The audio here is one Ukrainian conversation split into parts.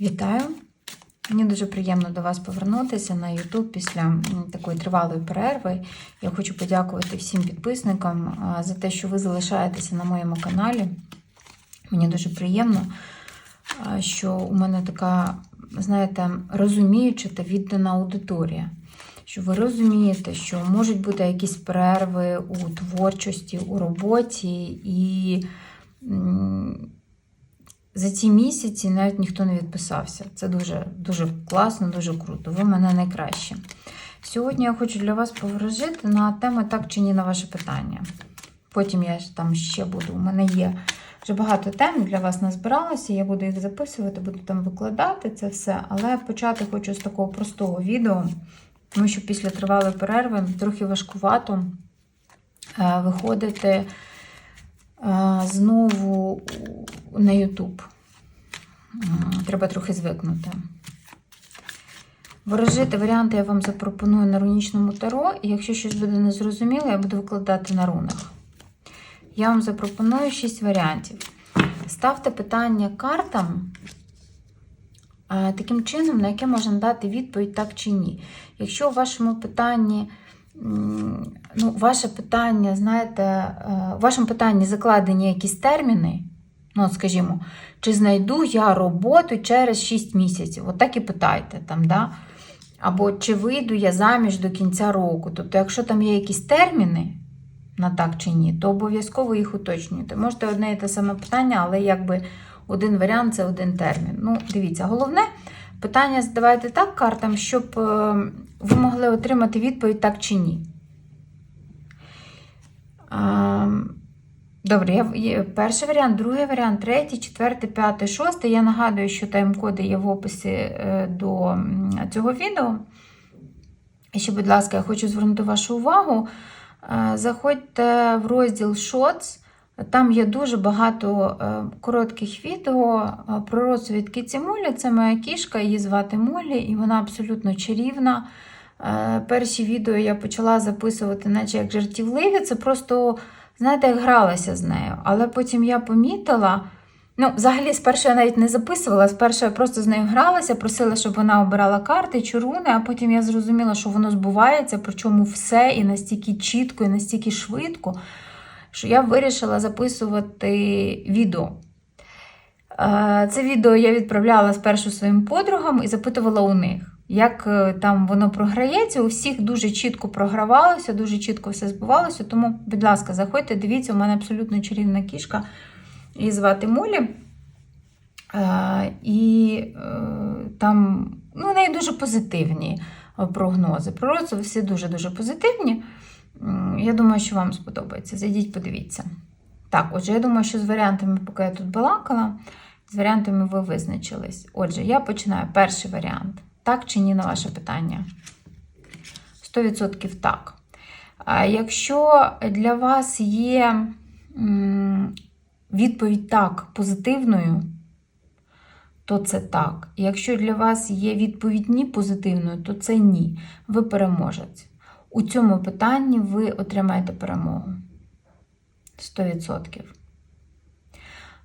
Вітаю! Мені дуже приємно до вас повернутися на YouTube після такої тривалої перерви. Я хочу подякувати всім підписникам за те, що ви залишаєтеся на моєму каналі. Мені дуже приємно, що у мене така, знаєте, розуміюча та віддана аудиторія. Що ви розумієте, що можуть бути якісь перерви у творчості, у роботі, і за ці місяці навіть ніхто не відписався. Це дуже, дуже класно, дуже круто. Ви мене найкращі. Сьогодні я хочу для вас поворожити на тему так чи ні на ваше питання. Потім я там ще буду. У мене є вже багато тем для вас назбиралося. Я буду їх записувати, буду там викладати це все. Але почати хочу з такого простого відео, тому що після тривалої перерви трохи важкувато е, виходити знову на YouTube. Треба трохи звикнути. Ворожити варіанти я вам запропоную на рунічному таро, і якщо щось буде незрозуміло, я буду викладати на рунах. Я вам запропоную 6 варіантів. Ставте питання картам таким чином, на яке можна дати відповідь так чи ні. Якщо у вашому питанні, ну, ваше питання, знаєте, е, у вашому питанні закладені якісь терміни, ну, скажімо, чи знайду я роботу через 6 місяців? От так і питайте там, да? Або чи вийду я заміж до кінця року. Тобто, якщо там є якісь терміни на так чи ні, то обов'язково їх уточнюйте. Можете одне і те саме питання, але якби один варіант це один термін. Ну, дивіться, головне питання задавайте так картам, щоб е, ви могли отримати відповідь так чи ні. Добре, є перший варіант, другий варіант, третій, четвертий, п'ятий, шостий. Я нагадую, що тайм-коди є в описі е, до цього відео. І ще, будь ласка, я хочу звернути вашу увагу. Е, Заходьте в розділ Shots. Там є дуже багато е, коротких відео про розсвіт кіці Молі. Це моя кішка, її звати Молі, і вона абсолютно чарівна. Перші відео я почала записувати, наче як жартівливі. Це просто, знаєте, як гралася з нею. Але потім я помітила. Ну, взагалі, спершу я навіть не записувала, спершу я просто з нею гралася, просила, щоб вона обирала карти, чаруни, а потім я зрозуміла, що воно збувається, причому все і настільки чітко, і настільки швидко, що я вирішила записувати відео. Е, Це відео я відправляла спершу своїм подругам і запитувала у них, як е, там воно програється. У всіх дуже чітко програвалося, дуже чітко все збувалося. Тому, будь ласка, заходьте, дивіться, у мене абсолютно чарівна кішка. Її звати Молі. Е, І е, там ну, у неї дуже позитивні прогнози. Пророцтва всі дуже-дуже позитивні. Я думаю, що вам сподобається. Зайдіть, подивіться. Так, отже, я думаю, що з варіантами, поки я тут балакала, з варіантами ви визначились. Отже, я починаю перший варіант. Так чи ні на ваше питання? 100% так. Якщо для вас є відповідь так позитивною, то це так. Якщо для вас є відповідь ні позитивною, то це ні. Ви переможець. У цьому питанні ви отримаєте перемогу. 100%.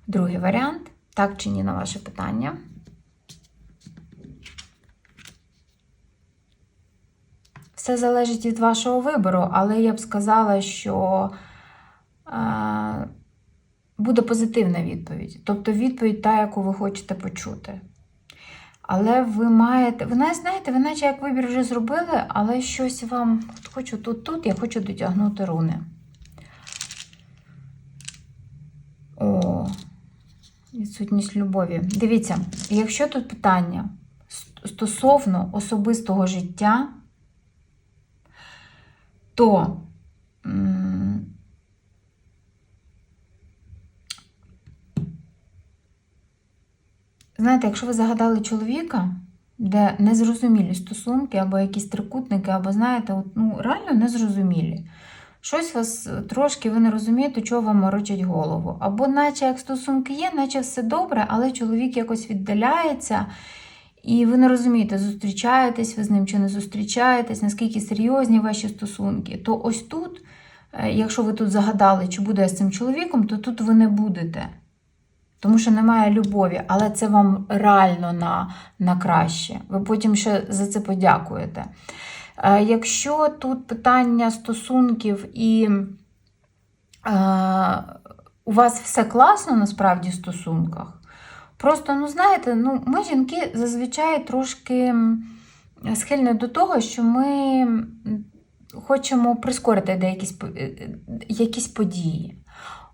Другий варіант. Так чи ні на ваше питання. Все залежить від вашого вибору, але я б сказала, що е, буде позитивна відповідь. Тобто відповідь та, яку ви хочете почути. Але ви маєте, ви навіть знаєте, ви наче як вибір вже зробили, але щось вам хочу тут-тут, я хочу дотягнути руни. О, відсутність любові. Дивіться, якщо тут питання стосовно особистого життя, то знаєте, якщо ви загадали чоловіка, де незрозумілі стосунки, або якісь трикутники, або, знаєте, от, ну, реально незрозумілі. Щось вас трошки ви не розумієте, чого вам морочить голову. Або, наче як стосунки є, наче все добре, але чоловік якось віддаляється, і ви не розумієте, зустрічаєтесь ви з ним чи не зустрічаєтесь, наскільки серйозні ваші стосунки. То ось тут, е, якщо ви тут загадали, чи буду я з цим чоловіком, то тут ви не будете. тому що немає любові, але це вам реально на, на краще. Ви потім ще за це подякуєте. Е, Якщо тут питання стосунків і е, у вас все класно насправді в стосунках, просто, ну знаєте, ну, ми жінки зазвичай трошки схильні до того, що ми хочемо прискорити деякісь е, е, якісь події.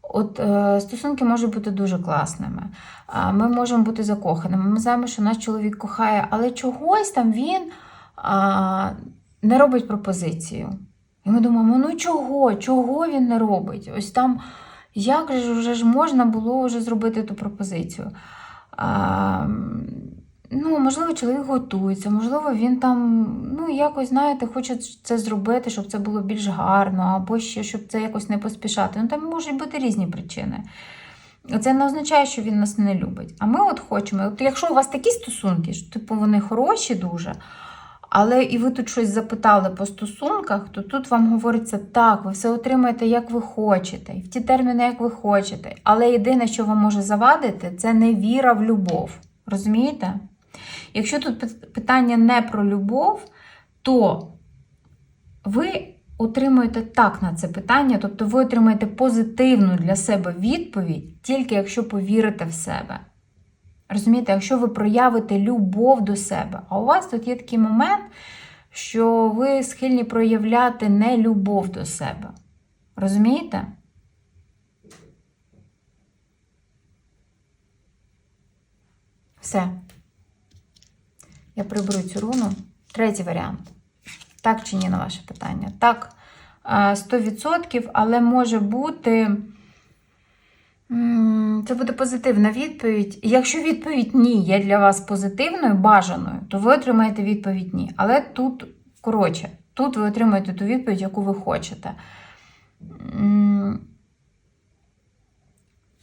От е, стосунки можуть бути дуже класними. А, Ми можемо бути закоханими. Ми знаємо, що наш чоловік кохає, але чогось там він а, не робить пропозицію. І ми думаємо, ну чого? Чого він не робить? Ось там, як же вже ж можна було вже зробити ту пропозицію? А, ну, можливо, чоловік готується, можливо, він там, ну, якось, знаєте, хоче це зробити, щоб це було більш гарно, або ще щоб це якось не поспішати. Ну, там можуть бути різні причини. Це не означає, що він нас не любить. А ми от хочемо, от якщо у вас такі стосунки, що типу вони хороші дуже, але і ви тут щось запитали по стосунках, то тут вам говориться так, ви все отримаєте, як ви хочете, в ті терміни, як ви хочете. Але єдине, що вам може завадити, це невіра в любов. Розумієте? Якщо тут питання не про любов, то ви отримуєте так на це питання, тобто ви отримаєте позитивну для себе відповідь, тільки якщо повірите в себе. Розумієте, якщо ви проявите любов до себе, а у вас тут є такий момент, що ви схильні проявляти не любов до себе. Розумієте? Все. Я приберу цю руну. Третій варіант. Так чи ні на ваше питання? Так, е, 100%, але може бути. Це буде позитивна відповідь. Якщо відповідь ні є для вас позитивною, бажаною, то ви отримаєте відповідь ні. Але тут, коротше, тут ви отримаєте ту відповідь, яку ви хочете.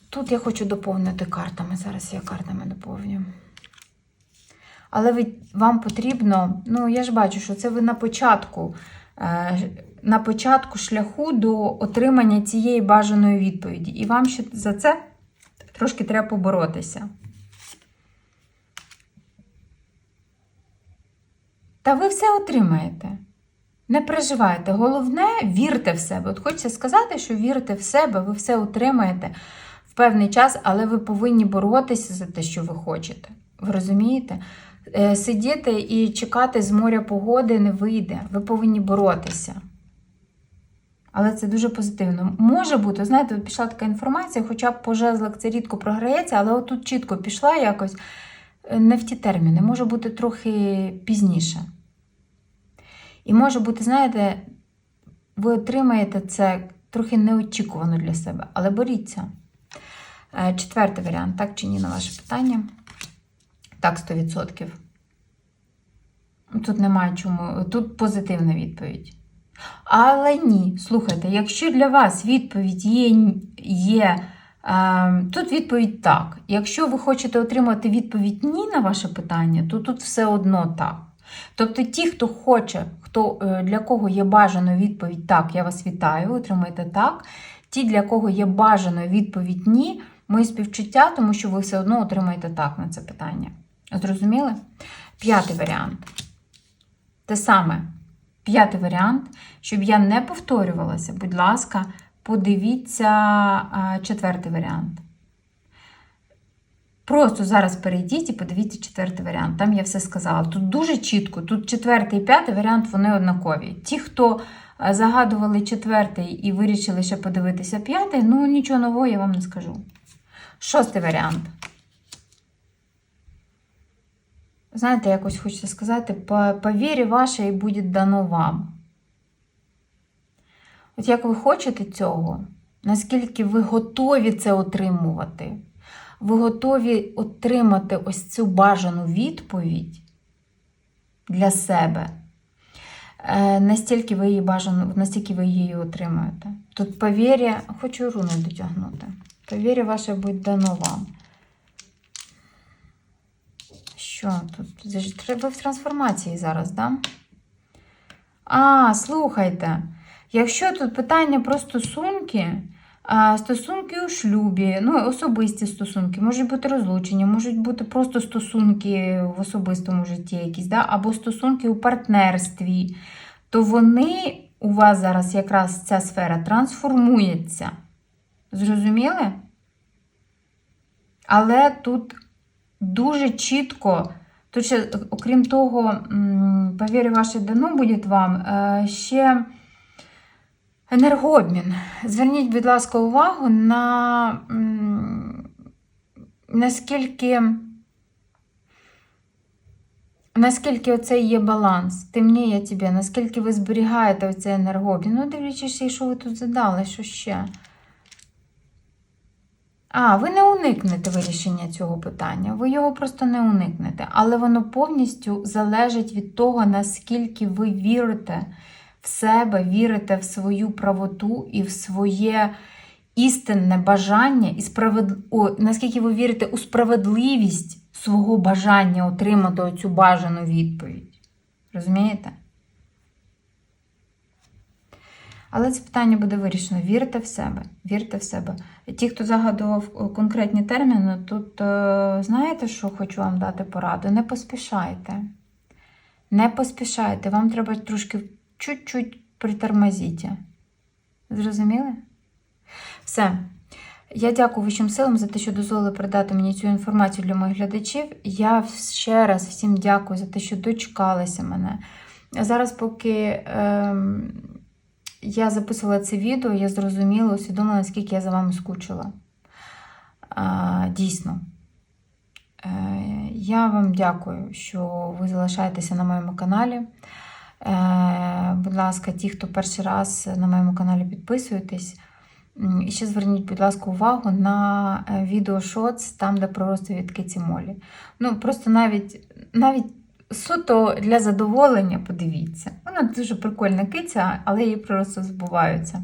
Тут я хочу доповнити картами. Зараз я картами доповню. Але ви, вам потрібно, ну я ж бачу, що це ви на початку, на початку шляху до отримання цієї бажаної відповіді. І вам ще за це трошки треба поборотися. Та ви все отримаєте. Не переживайте. Головне, вірте в себе. От хочеться сказати, що вірите в себе, ви все отримаєте в певний час, але ви повинні боротися за те, що ви хочете. Ви розумієте? Е, Сидіти і чекати з моря погоди не вийде. Ви повинні боротися. Але це дуже позитивно. Може бути, знаєте, пішла така інформація, хоча б по жезлах це рідко програється, але отут чітко пішла якось е, не в ті терміни, може бути трохи пізніше. І може бути, знаєте, ви отримаєте це трохи неочікувано для себе, але боріться. Е, Четвертий варіант, так чи ні, на ваше питання? Так, 100%. Тут немає чому. Тут позитивна відповідь. Але ні, слухайте, якщо для вас відповідь є, є е, тут відповідь так. Якщо ви хочете отримати відповідь ні на ваше питання, то тут все одно так. Тобто, ті, хто хоче, хто, е, для кого є бажаною відповідь так, я вас вітаю, ви отримаєте так. Ті, для кого є бажаною відповідь ні, мої співчуття, тому що ви все одно отримаєте так на це питання. Зрозуміли? П'ятий варіант. Те саме. П'ятий варіант, щоб я не повторювалася, будь ласка, подивіться четвертий варіант. Просто зараз перейдіть і подивіться четвертий варіант. Там я все сказала. Тут дуже чітко, тут четвертий і п'ятий варіант вони однакові. Ті, хто загадували четвертий і вирішили ще подивитися п'ятий, ну нічого нового я вам не скажу. Шостий варіант. Знаєте, якось хочеться сказати, по, вірі вашій буде дано вам. От як ви хочете цього, наскільки ви готові це отримувати, ви готові отримати ось цю бажану відповідь для себе, е, настільки ви її бажано, настільки ви її отримаєте. Тут по вірі, хочу руну дотягнути. По вірі ваше буде дано вам. Що тут? Треба в трансформації зараз, да? А, слухайте. Якщо тут питання про стосунки, Стосунки у шлюбі, ну, особисті стосунки, можуть бути розлучення, можуть бути просто стосунки в особистому житті якісь, да? або стосунки у партнерстві, то вони у вас зараз якраз ця сфера трансформується. Зрозуміли? Але тут дуже чітко, тут ще, окрім того, повірю, ваше дано буде вам, е, ще енергообмін. Зверніть, будь ласка, увагу на наскільки. Наскільки оцей є баланс, темніє тебе, наскільки ви зберігаєте оцей енергообмін. Ну, дивлячись, що ви тут задали, що ще. А, ви не уникнете вирішення цього питання, ви його просто не уникнете. Але воно повністю залежить від того, наскільки ви вірите в себе, вірите в свою правоту і в своє істинне бажання, і справед... О, наскільки ви вірите у справедливість свого бажання отримати оцю бажану відповідь. Розумієте? Але це питання буде вирішено. Вірте в себе. Вірте в себе. Ті, хто загадував е, конкретні терміни, тут е, знаєте, що хочу вам дати пораду? Не поспішайте. Не поспішайте. Вам треба трошки чуть-чуть притормозіть. Зрозуміли? Все. Я дякую вищим силам за те, що дозволили передати мені цю інформацію для моїх глядачів. Я ще раз всім дякую за те, що дочекалися мене. Зараз, поки ем, я записувала це відео, я зрозуміла, усвідомила, наскільки я за вами скучила. А, дійсно. Е, я вам дякую, що ви залишаєтеся на моєму каналі. Е, будь ласка, ті, хто перший раз на моєму каналі підписуєтесь. І ще зверніть, будь ласка, увагу на е, відео шоц, там, де проросте від Молі. Ну, просто навіть, навіть суто для задоволення, подивіться. Вона дуже прикольна киця, але її просто збуваються.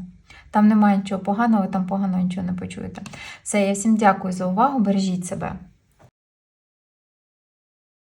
Там немає нічого поганого, ви там поганого нічого не почуєте. Все, я всім дякую за увагу. Бережіть себе.